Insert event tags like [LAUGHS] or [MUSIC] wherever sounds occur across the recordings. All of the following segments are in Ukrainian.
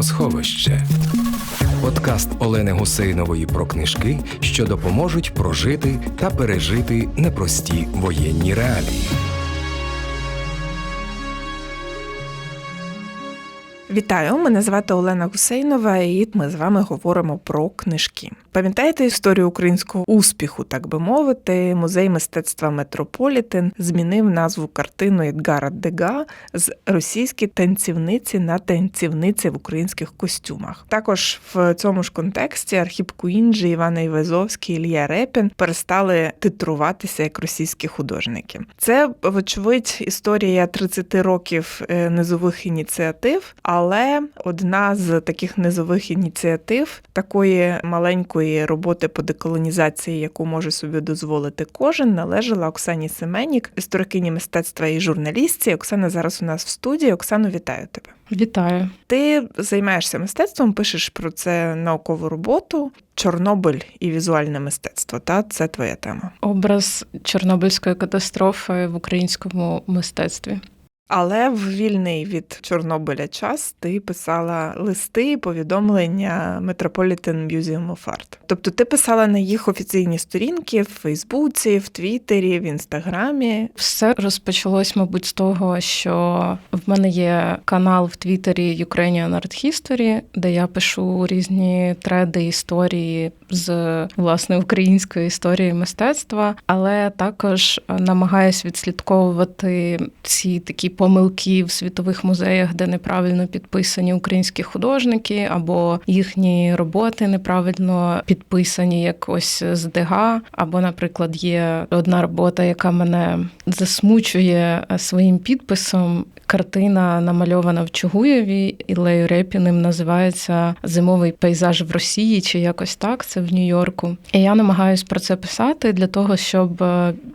Книгосховище. Подкаст Олени Гусейнової про книжки, що допоможуть прожити та пережити непрості воєнні реалії. Вітаю, мене звати Олена Гусейнова, і ми з вами говоримо про книжки. Пам'ятаєте історію українського успіху, так би мовити, музей мистецтва Метрополітен змінив назву картину Едгара Дега з російські танцівниці на танцівниці в українських костюмах. Також в цьому ж контексті Архіп Куінджі, Івана Івазовський, Ілья Репін перестали титруватися як російські художники. Це, вочевидь, історія 30 років е, низових ініціатив. Але одна з таких низових ініціатив такої маленької роботи по деколонізації, яку може собі дозволити кожен, належала Оксані Семенік, історикині мистецтва і журналістці. Оксана зараз у нас в студії. Оксано, вітаю тебе. Вітаю. Ти займаєшся мистецтвом, пишеш про це наукову роботу. Чорнобиль і візуальне мистецтво. Та це твоя тема. Образ Чорнобильської катастрофи в українському мистецтві. Але в вільний від Чорнобиля час ти писала листи і повідомлення Metropolitan Museum of Art. Тобто ти писала на їх офіційні сторінки в Фейсбуці, в Твіттері, в Інстаграмі. Все розпочалось, мабуть, з того, що в мене є канал в Твіттері Ukrainian Art History, де я пишу різні треди історії з власне української історії мистецтва, але також намагаюсь відслідковувати ці такі помилки в світових музеях, де неправильно підписані українські художники, або їхні роботи неправильно підписані якось з ДГА. Або, наприклад, є одна робота, яка мене засмучує своїм підписом. Картина намальована в Чугуєві Ілею Репіним, називається Зимовий пейзаж в Росії чи якось так. Це в Нью-Йорку. І я намагаюсь про це писати для того, щоб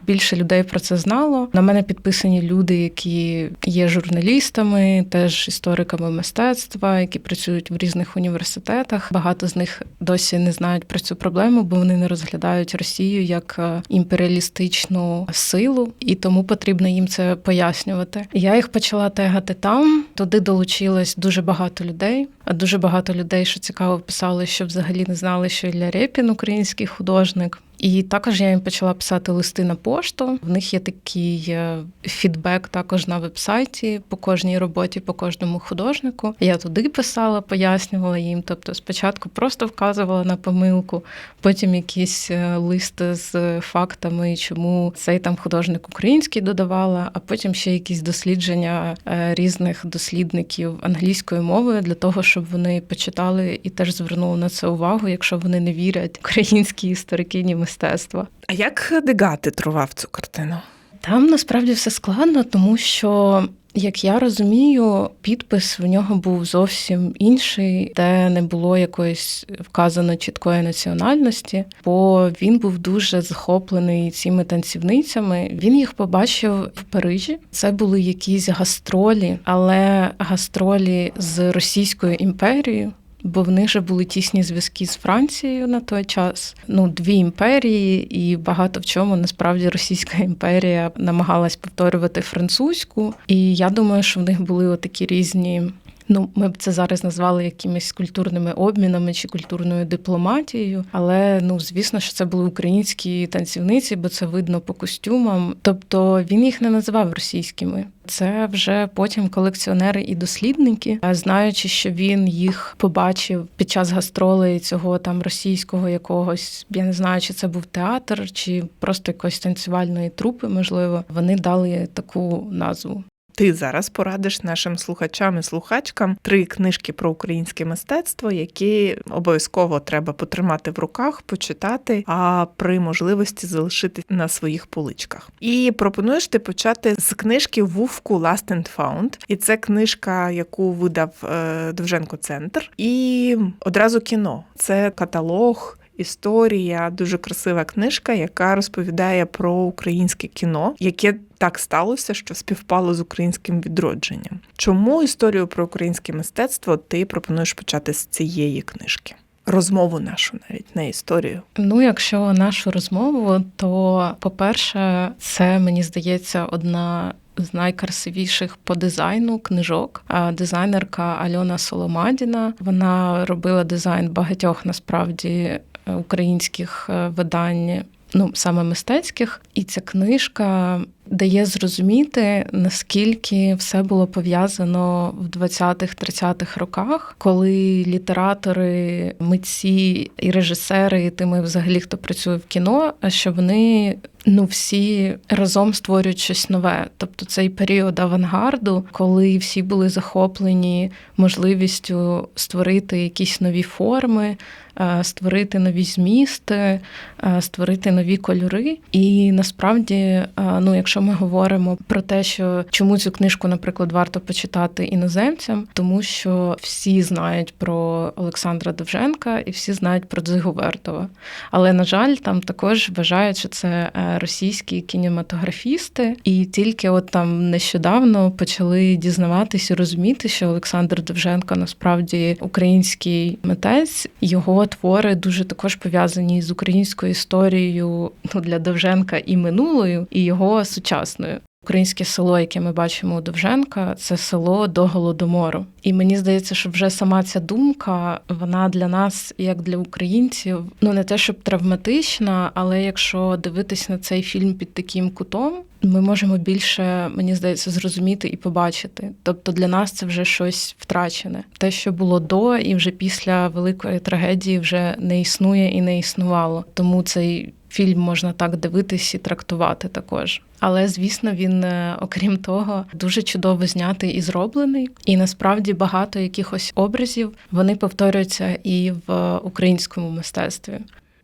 більше людей про це знало. На мене підписані люди, які є журналістами, теж істориками мистецтва, які працюють в різних університетах. Багато з них досі не знають про цю проблему, бо вони не розглядають Росію як е, імперіалістичну силу, і тому потрібно їм це пояснювати. Я їх почала тегати там. Туди долучилось дуже багато людей. А дуже багато людей, що цікаво, писали, що взагалі не знали, що Ілля Репін український художник. І також я їм почала писати листи на пошту. В них є такий е, фідбек також на вебсайті по кожній роботі, по кожному художнику. Я туди писала, пояснювала їм. Тобто, спочатку просто вказувала на помилку, потім якісь е, листи з фактами, чому цей там художник український додавала, а потім ще якісь дослідження е, різних дослідників англійської мови для того, щоб вони почитали і теж звернули на це увагу, якщо вони не вірять українській історикині мистецтва. А як Дега титрував цю картину? Там насправді все складно, тому що. Як я розумію, підпис в нього був зовсім інший, де не було якоїсь вказано чіткої національності, бо він був дуже захоплений цими танцівницями. Він їх побачив в Парижі. Це були якісь гастролі, але гастролі з Російською імперією бо в них же були тісні зв'язки з Францією на той час. Ну, дві імперії, і багато в чому насправді Російська імперія намагалась повторювати французьку. І я думаю, що в них були отакі різні. Ну, ми б це зараз назвали якимись культурними обмінами чи культурною дипломатією, але ну звісно, що це були українські танцівниці, бо це видно по костюмам. Тобто він їх не називав російськими. Це вже потім колекціонери і дослідники, знаючи, що він їх побачив під час гастролей цього там російського якогось. Я не знаю, чи це був театр, чи просто якоїсь танцювальної трупи. Можливо, вони дали таку назву. Ти зараз порадиш нашим слухачам і слухачкам три книжки про українське мистецтво, які обов'язково треба потримати в руках, почитати, а при можливості залишити на своїх поличках. І пропонуєш ти почати з книжки Вувку Last and Found. І це книжка, яку видав е, Довженко Центр, і одразу кіно. Це каталог. Історія дуже красива книжка, яка розповідає про українське кіно, яке так сталося, що співпало з українським відродженням. Чому історію про українське мистецтво ти пропонуєш почати з цієї книжки? Розмову нашу навіть не історію. Ну, якщо нашу розмову, то по-перше, це мені здається одна з найкрасивіших по дизайну книжок. Дизайнерка Альона Соломадіна. Вона робила дизайн багатьох насправді українських е, видань. Ну, саме мистецьких, і ця книжка дає зрозуміти, наскільки все було пов'язано в 20-30-х роках, коли літератори, митці і режисери, і тими, взагалі, хто працює в кіно, що вони ну всі разом створюють щось нове. Тобто цей період авангарду, коли всі були захоплені можливістю створити якісь нові форми, е, створити нові змісти, е, створити нові кольори. І насправді, е, ну якщо ми говоримо про те, що чому цю книжку, наприклад, варто почитати іноземцям, тому що всі знають про Олександра Довженка і всі знають про Дзигу Вертова. Але на жаль, там також вважають, що це російські кінематографісти, і тільки от там нещодавно почали дізнаватися і розуміти, що Олександр Довженко насправді український митець. Його твори дуже також пов'язані з українською історією ну, для Довженка і минулою, і його сучасною. Українське село, яке ми бачимо у Довженка, це село до голодомору. І мені здається, що вже сама ця думка, вона для нас, як для українців, ну не те, щоб травматична, але якщо дивитись на цей фільм під таким кутом, ми можемо більше, мені здається, зрозуміти і побачити. Тобто для нас це вже щось втрачене. Те, що було до, і вже після великої трагедії, вже не існує і не існувало. Тому цей фільм можна так дивитись і трактувати також. Але звісно, він, е, окрім того, дуже чудово знятий і зроблений. І насправді багато якихось образів вони повторюються і в українському мистецтві.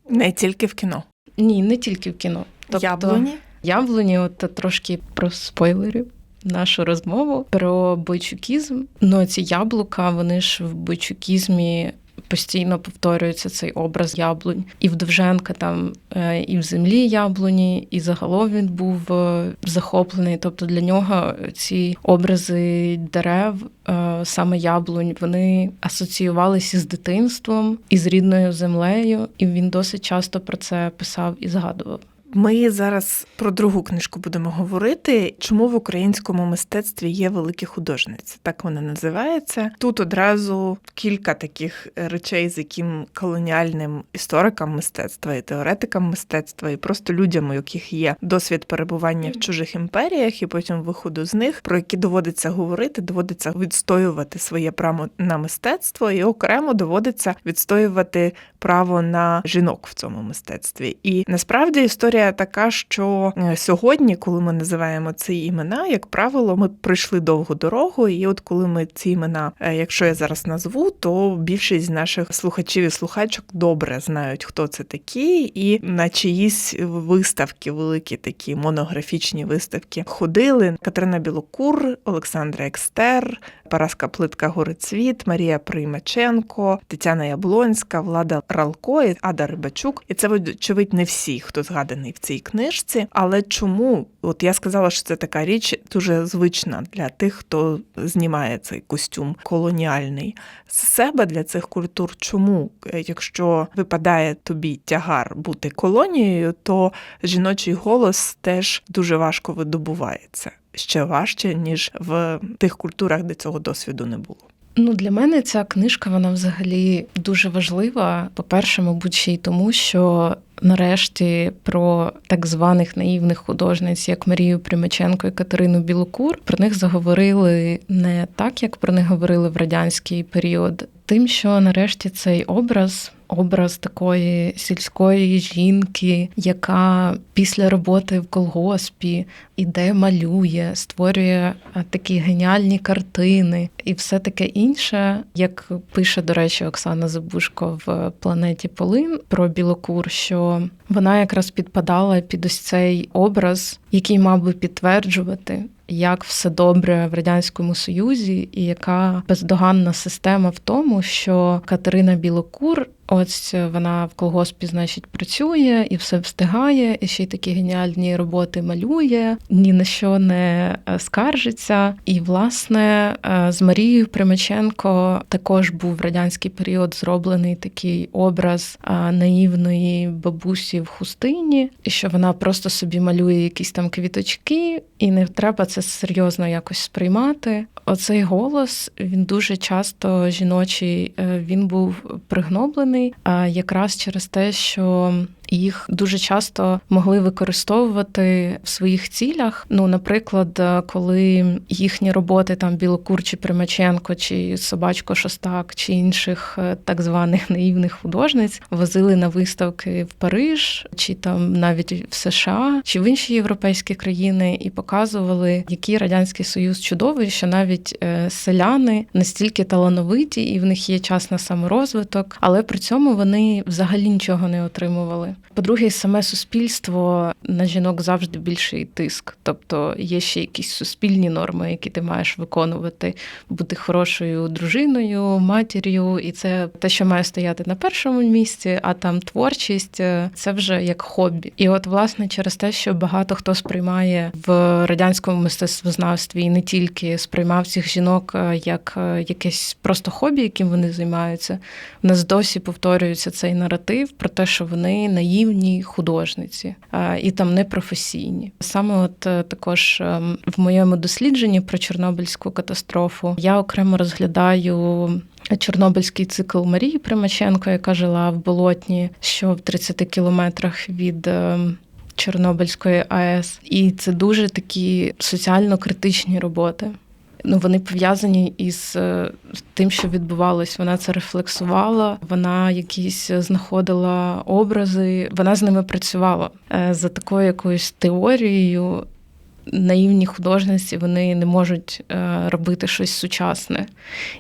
Не тільки в кіно. Ні, не тільки в кіно. Тобто... Яблуні? Яблуні, от трошки про спойлерів. Нашу розмову про бойчукізм. Ну ці яблука, вони ж в бойчукізмі постійно повторюється цей образ яблунь. І в Довженка там е, і в землі яблуні, і загалом він був е, захоплений. Тобто для нього ці образи дерев, е, саме яблунь, вони асоціювалися з дитинством і з рідною землею, і він досить часто про це писав і згадував. Ми зараз про другу книжку будемо говорити. Чому в українському мистецтві є великі художниці? Так вона називається. Тут одразу кілька таких речей, з яким колоніальним історикам мистецтва і теоретикам мистецтва, і просто людям, у яких є досвід перебування в чужих імперіях, і потім виходу з них, про які доводиться говорити, доводиться відстоювати своє право на мистецтво, і окремо доводиться відстоювати право на жінок в цьому мистецтві. І насправді історія історія така, що е, сьогодні, коли ми називаємо ці імена, як правило, ми пройшли довгу дорогу, і от коли ми ці імена, е, якщо я зараз назву, то більшість наших слухачів і слухачок добре знають, хто це такі, і на чиїсь виставки, великі такі монографічні виставки ходили Катерина Білокур, Олександра Екстер. Параска Плитка Горицвіт, Марія Приймаченко, Тетяна Яблонська, Влада Ралко, і Ада Рибачук. І це вочевидь не всі, хто згаданий в цій книжці. Але чому? От я сказала, що це така річ дуже звична для тих, хто знімає цей костюм колоніальний з себе для цих культур. Чому, якщо випадає тобі тягар бути колонією, то жіночий голос теж дуже важко видобувається ще важче, ніж в тих культурах, де цього досвіду не було. Ну, для мене ця книжка вона взагалі дуже важлива. По-перше, мабуть, ще й тому, що нарешті про так званих наївних художниць, як Марію Примаченко і Катерину Білокур, про них заговорили не так, як про них говорили в радянський період, тим, що нарешті цей образ образ такої сільської жінки, яка після роботи в колгоспі іде, малює, створює такі геніальні картини і все таке інше, як пише, до речі, Оксана Забушко в планеті Полин про Білокур, що вона якраз підпадала під ось цей образ, який мав би підтверджувати як все добре в радянському союзі, і яка бездоганна система в тому, що Катерина Білокур. Ось вона в колгоспі, значить, працює і все встигає, і ще й такі геніальні роботи малює, ні на що не е, скаржиться. І, власне, е, з Марією Примаченко також був в радянський період зроблений такий образ е, наївної бабусі в хустині, що вона просто собі малює якісь там квіточки і не треба це серйозно якось сприймати. Оцей голос він дуже часто жіночий, е, він був пригноблений, а якраз через те, що їх дуже часто могли використовувати в своїх цілях. Ну, наприклад, е, коли їхні роботи там Білокур чи Примаченко, чи Собачко Шостак, чи інших е, так званих [LAUGHS] наївних художниць возили на виставки в Париж, чи там навіть в США, чи в інші європейські країни, і показували, який радянський союз чудовий, що навіть е, селяни настільки талановиті, і в них є час на саморозвиток, але при цьому вони взагалі нічого не отримували. По-друге, саме суспільство на жінок завжди більший тиск, тобто є ще якісь суспільні норми, які ти маєш виконувати, бути хорошою дружиною, матір'ю, і це те, що має стояти на першому місці, а там творчість е, це вже як хобі. І от, власне, через те, що багато хто сприймає в радянському мистецтвознавстві і не тільки сприймав цих жінок е, як е, якесь просто хобі, яким вони займаються. У нас досі повторюється цей наратив про те, що вони наївні художниці і там непрофесійні. Саме от е, також ем, в моєму дослідженні про Чорнобильську катастрофу я окремо розглядаю. Чорнобильський цикл Марії Примаченко, яка жила в болотні, що в 30 кілометрах від ем, Чорнобильської АЕС, і це дуже такі соціально критичні роботи. Ну, вони пов'язані із е, тим, що відбувалось. Вона це рефлексувала, вона якісь знаходила образи, вона з ними працювала е, за такою якоюсь теорією наївні художниці вони не можуть е, робити щось сучасне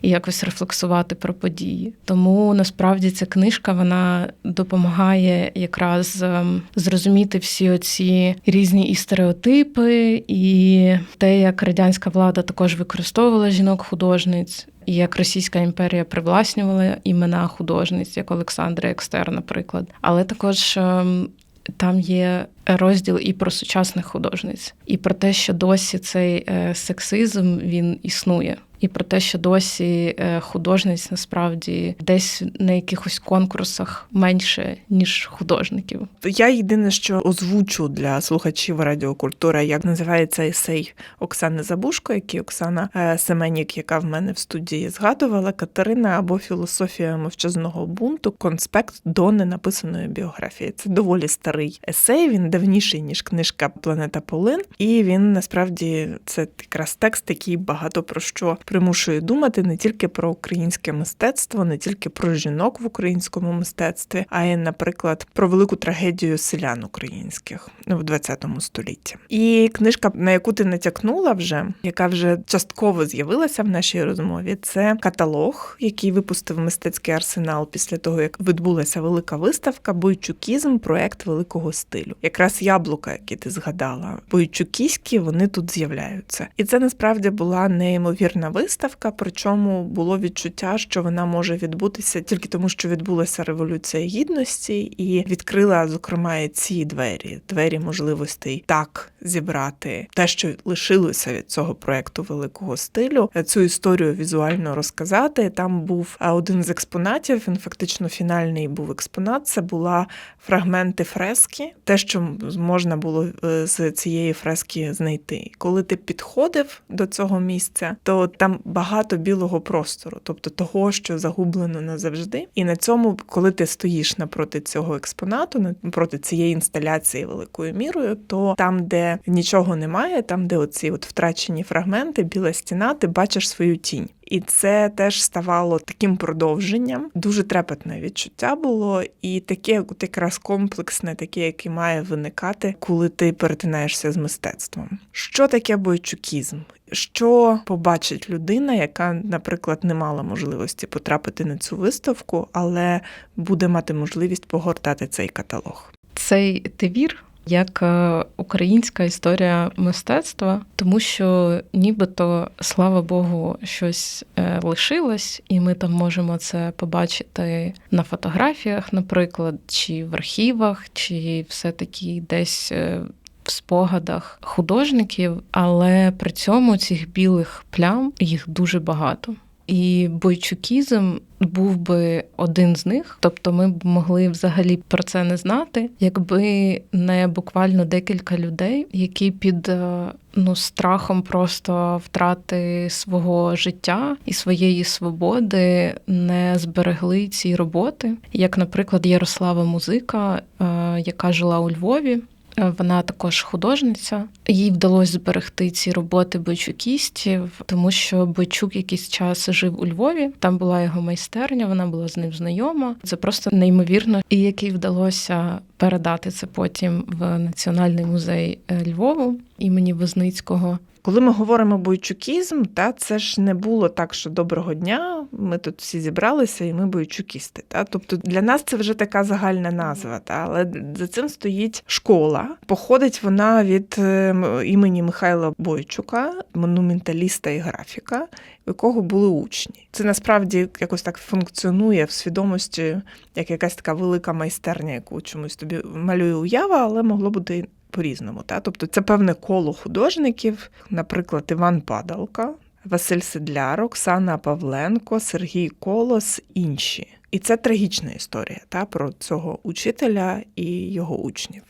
і якось рефлексувати про події. Тому насправді ця книжка вона допомагає якраз ем, зрозуміти всі оці різні і стереотипи, і те, як радянська влада також використовувала жінок-художниць. І як Російська імперія привласнювала імена художниць, як Олександра Екстер, наприклад, але також ем, там є розділ і про сучасних художниць, і про те, що досі цей е, сексизм він існує і про те, що досі е, художниць насправді десь на якихось конкурсах менше ніж художників. Я єдине, що озвучу для слухачів радіокультури, як називається есей Оксани Забушко, який Оксана е, Семенік, яка в мене в студії згадувала, Катерина або філософія мовчазного бунту, конспект до ненаписаної біографії. Це доволі старий есей. Він давніший ніж книжка Планета Полин, і він насправді це якраз текст, який багато про що примушує думати не тільки про українське мистецтво, не тільки про жінок в українському мистецтві, а й, наприклад, про велику трагедію селян українських в ХХ столітті. І книжка, на яку ти натякнула вже, яка вже частково з'явилася в нашій розмові, це каталог, який випустив мистецький арсенал після того, як відбулася велика виставка Бойчукізм, проект великого стилю. Якраз яблука, які ти згадала, бойчукіські, вони тут з'являються, і це насправді була неймовірна виставка виставка, причому було відчуття, що вона може відбутися тільки тому, що відбулася революція гідності, і відкрила зокрема і ці двері, двері можливостей так зібрати те, що лишилося від цього проекту великого стилю, цю історію візуально розказати. Там був один з експонатів. Він фактично фінальний був експонат. Це була фрагменти фрески, те, що можна було е, з цієї фрески знайти. Коли ти підходив до цього місця, то там багато білого простору, тобто того, що загублено назавжди. І на цьому, коли ти стоїш напроти цього експонату, напроти цієї інсталяції великою мірою, то там, де нічого немає, там, де оці от втрачені фрагменти, біла стіна, ти бачиш свою тінь. І це теж ставало таким продовженням. Дуже трепетне відчуття було, і таке от якраз комплексне, таке, яке має виникати, коли ти перетинаєшся з мистецтвом. Що таке бойчукізм? Що побачить людина, яка, наприклад, не мала можливості потрапити на цю виставку, але буде мати можливість погортати цей каталог? Цей твір як е, українська історія мистецтва, тому що нібито, слава Богу, щось е, лишилось, і ми там можемо це побачити на фотографіях, наприклад, чи в архівах, чи все-таки десь. Е, в спогадах художників, але при цьому цих білих плям їх дуже багато. І бойчукізм був би один з них. Тобто, ми б могли взагалі про це не знати, якби не буквально декілька людей, які під е, ну страхом просто втрати свого життя і своєї свободи не зберегли ці роботи, як, наприклад, Ярослава Музика, е, яка жила у Львові. Е, Вона також художниця. Їй вдалося зберегти ці роботи бойчукістів, тому що Бойчук якийсь час жив у Львові. Там була його майстерня, вона була з ним знайома. Це просто неймовірно. І який вдалося передати це потім в Національний музей е, Львову імені Возницького. Коли ми говоримо бойчукізм, та це ж не було так, що доброго дня. Ми тут всі зібралися, і ми бойчукісти. Та тобто для нас це вже така загальна назва. Та але за цим стоїть школа. Походить вона від е, імені Михайла Бойчука, монументаліста і графіка, у якого були учні. Це насправді якось так функціонує в свідомості, як якась така велика майстерня, яку чомусь тобі малює уява, але могло бути по-різному. Та? Тобто це певне коло художників, наприклад, Іван Падалка, Василь Седляр, Оксана Павленко, Сергій Колос, інші. І це трагічна історія та, про цього учителя і його учнів.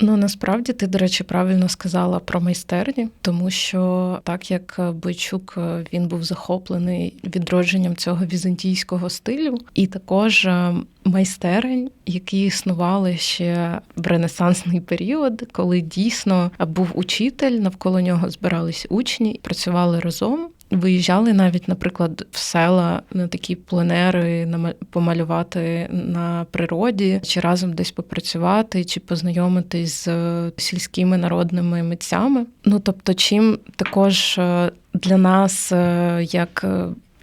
Ну насправді ти, до речі, правильно сказала про майстерні, тому що так як Бойчук він був захоплений відродженням цього візантійського стилю, і також е, майстерень, які існували ще в ренесансний період, коли дійсно був учитель, навколо нього збирались учні, працювали разом. Виїжджали навіть, наприклад, в села на такі пленери помалювати на природі, чи разом десь попрацювати, чи познайомитись з сільськими народними митцями. Ну тобто, чим також е, для нас, е, як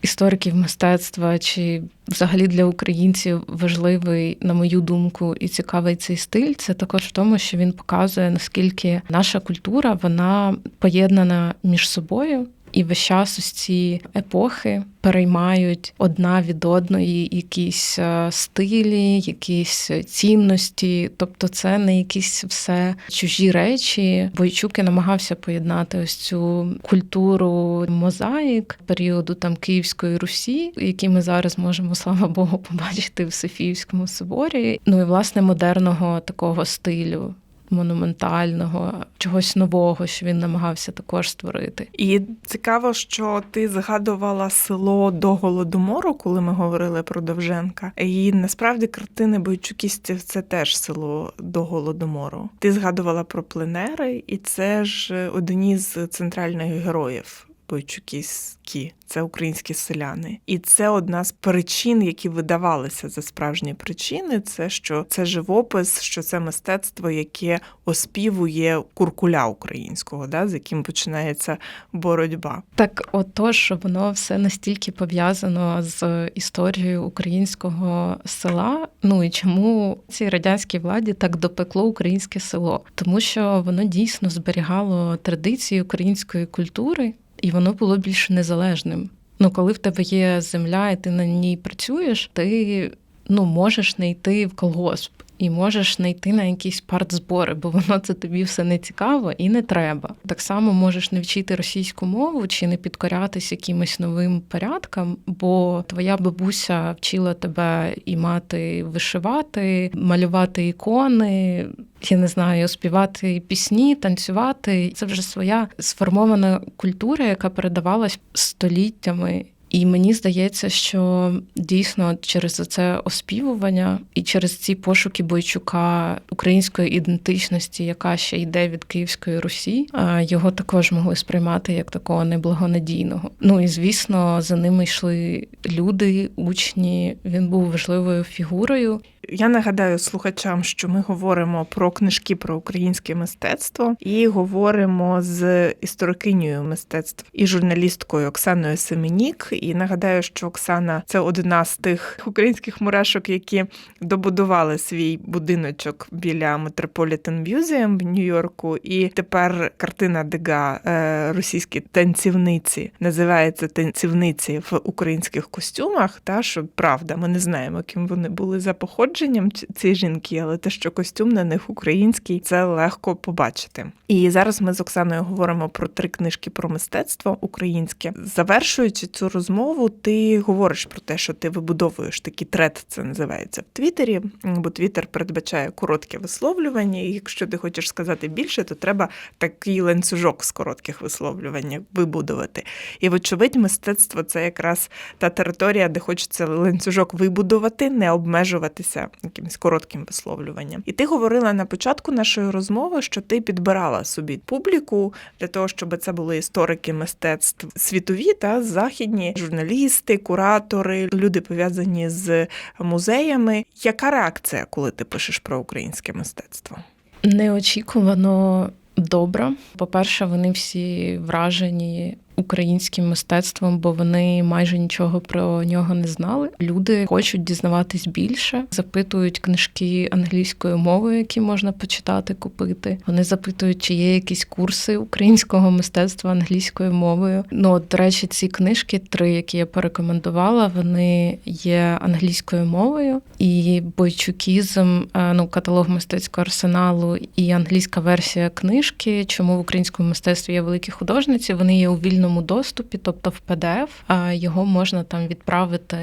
істориків мистецтва, чи взагалі для українців важливий, на мою думку, і цікавий цей стиль, це також в тому, що він показує наскільки наша культура вона поєднана між собою. І весь час ось ці епохи переймають одна від одної якісь е, стилі, якісь цінності. Тобто, це не якісь все чужі речі. Бойчук намагався поєднати ось цю культуру мозаїк періоду там Київської Русі, які ми зараз можемо, слава Богу, побачити в Софіївському соборі. Ну і власне модерного такого стилю монументального, чогось нового, що він намагався також створити. І цікаво, що ти згадувала село до голодомору, коли ми говорили про Довженка. І насправді картини бойчукістів це теж село до голодомору. Ти згадувала про пленери, і це ж одні з центральних героїв. Бойчуківські, це українські селяни, і це одна з причин, які видавалися за справжні причини. Це що це живопис, що це мистецтво, яке оспівує куркуля українського, да, з яким починається боротьба. Так, отож, воно все настільки пов'язано з історією українського села. Ну і чому цій радянській владі так допекло українське село? Тому що воно дійсно зберігало традиції української культури і воно було більш незалежним. Ну, коли в тебе є земля, і ти на ній працюєш, ти ну можеш не йти в колгосп і можеш не йти на якісь партзбори, бо воно це тобі все не цікаво і не треба. Так само можеш не вчити російську мову чи не підкорятись якимось новим порядкам, бо твоя бабуся вчила тебе і мати вишивати, малювати ікони. Я не знаю, співати пісні, танцювати. Це вже своя сформована культура, яка передавалась століттями. І мені здається, що дійсно через це оспівування і через ці пошуки Бойчука української ідентичності, яка ще йде від Київської Русі, його також могли сприймати як такого неблагонадійного. Ну і звісно, за ними йшли люди, учні. Він був важливою фігурою. Я нагадаю слухачам, що ми говоримо про книжки про українське мистецтво і говоримо з історикинею мистецтв і журналісткою Оксаною Семенік. І нагадаю, що Оксана це одна з тих українських мурашок, які добудували свій будиночок біля Metropolitan Museum в Нью-Йорку. І тепер картина Дега е, російські танцівниці називається танцівниці в українських костюмах. Та що правда, ми не знаємо, ким вони були за походження походженням ці- ці жінки, але те, що костюм на них український, це легко побачити. І зараз ми з Оксаною говоримо про три книжки про мистецтво українське. Завершуючи цю розмову, ти говориш про те, що ти вибудовуєш такий трет, це називається в Твіттері, бо Твіттер передбачає коротке висловлювання. І якщо ти хочеш сказати більше, то треба такий ланцюжок з коротких висловлювань вибудувати. І вочевидь, мистецтво це якраз та територія, де хочеться ланцюжок вибудувати, не обмежуватися якимось коротким висловлюванням. І ти говорила на початку нашої розмови, що ти підбирала собі публіку для того, щоб це були історики мистецтв світові та західні журналісти, куратори, люди пов'язані з музеями. Яка реакція, коли ти пишеш про українське мистецтво? Неочікувано добре. По-перше, вони всі вражені українським мистецтвом, бо вони майже нічого про нього не знали. Люди хочуть дізнаватись більше, запитують книжки англійською мовою, які можна почитати, купити. Вони запитують, чи є якісь курси українського мистецтва англійською мовою. Ну, от, до речі, ці книжки, три, які я порекомендувала, вони є англійською мовою, і бойчукізм, е, ну каталог мистецького арсеналу і англійська версія книжки. Чому в українському мистецтві є великі художниці? Вони є у вільному доступі, тобто в PDF, а його можна там відправити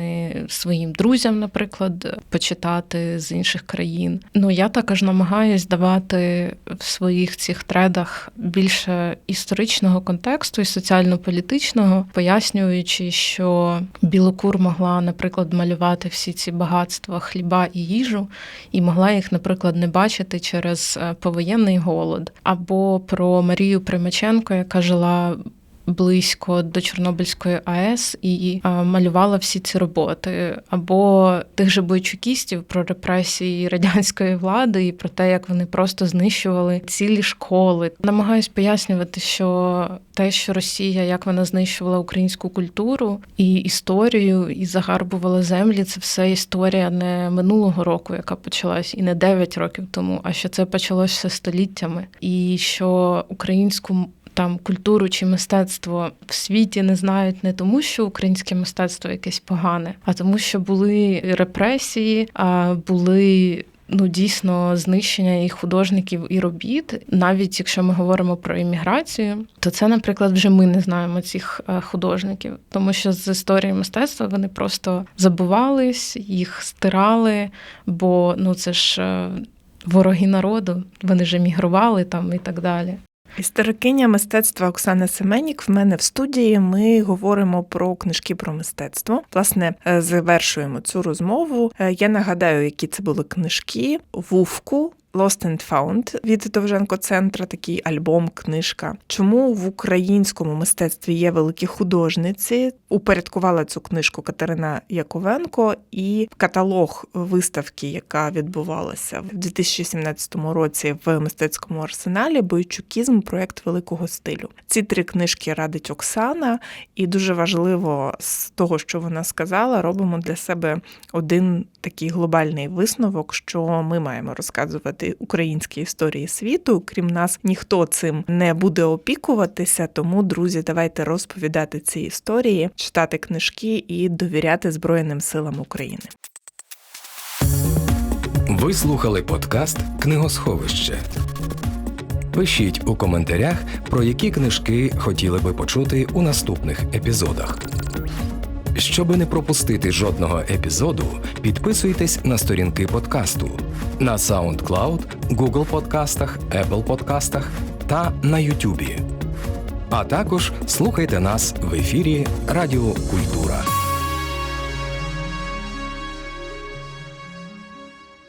своїм друзям, наприклад, почитати з інших країн. Ну я також намагаюсь давати в своїх цих тредах більше історичного контексту і соціально-політичного, пояснюючи, що Білокур могла, наприклад, малювати всі ці багатства хліба і їжу, і могла їх, наприклад, не бачити через е, повоєнний голод, або про Марію Примаченко, яка жила близько до Чорнобильської АЕС і малювала всі ці роботи, або тих же бойчукістів про репресії радянської влади і про те, як вони просто знищували цілі школи. Намагаюсь пояснювати, що те, що Росія, як вона знищувала українську культуру і історію, і загарбувала землі, це все історія не минулого року, яка почалась, і не 9 років тому, а що це почалося століттями, і що українську там культуру чи мистецтво в світі не знають не тому, що українське мистецтво якесь погане, а тому, що були репресії, а були. Ну, дійсно, знищення і художників і робіт, навіть якщо ми говоримо про імміграцію, то це, наприклад, вже ми не знаємо цих е, художників, тому що з історії мистецтва вони просто забувались, їх стирали, бо ну це ж е, вороги народу, вони ж емігрували там і так далі. Історикиня мистецтва Оксана Семенік в мене в студії. Ми говоримо про книжки про мистецтво. Власне, е, завершуємо цю розмову. Е, Я нагадаю, які це були книжки Вувку. Lost and Found від Довженко Центра, такий альбом, книжка. Чому в українському мистецтві є великі художниці? Упорядкувала цю книжку Катерина Яковенко і каталог виставки, яка відбувалася в 2017 році в мистецькому арсеналі. Бойчукізм, проект великого стилю. Ці три книжки радить Оксана, і дуже важливо з того, що вона сказала, робимо для себе один такий глобальний висновок, що ми маємо розказувати українські історії світу. Крім нас, ніхто цим не буде опікуватися. Тому, друзі, давайте розповідати ці історії, читати книжки і довіряти Збройним силам України. Ви слухали подкаст Книгосховище. Пишіть у коментарях, про які книжки хотіли би почути у наступних епізодах. Щоби не пропустити жодного епізоду, підписуйтесь на сторінки подкасту на SoundCloud, Google подкастах, Apple подкастах та на YouTube. А також слухайте нас в ефірі Радіо Культура.